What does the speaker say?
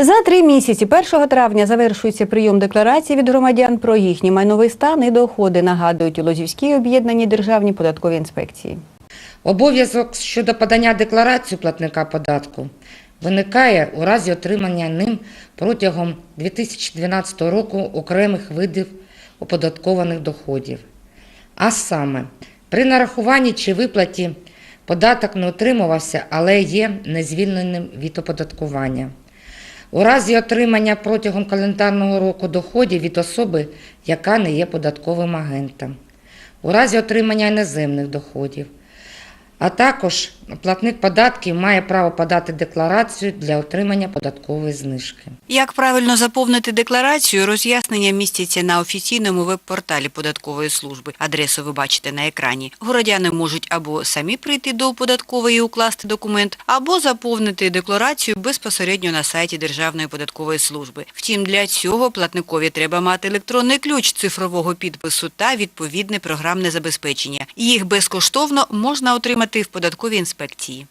За три місяці 1 травня завершується прийом декларацій від громадян про їхній майновий стан і доходи, нагадують у Лозівській об'єднаній державній податковій інспекції. Обов'язок щодо подання декларації платника податку виникає у разі отримання ним протягом 2012 року окремих видів оподаткованих доходів. А саме, при нарахуванні чи виплаті податок не отримувався, але є незвільненим від оподаткування. У разі отримання протягом календарного року доходів від особи, яка не є податковим агентом. У разі отримання іноземних доходів. А також платник податків має право подати декларацію для отримання податкової знижки. Як правильно заповнити декларацію, роз'яснення містяться на офіційному веб-порталі податкової служби. Адресу ви бачите на екрані. Городяни можуть або самі прийти до податкової і укласти документ, або заповнити декларацію безпосередньо на сайті Державної податкової служби. Втім, для цього платникові треба мати електронний ключ цифрового підпису та відповідне програмне забезпечення. Їх безкоштовно можна отримати в податковій інспекції.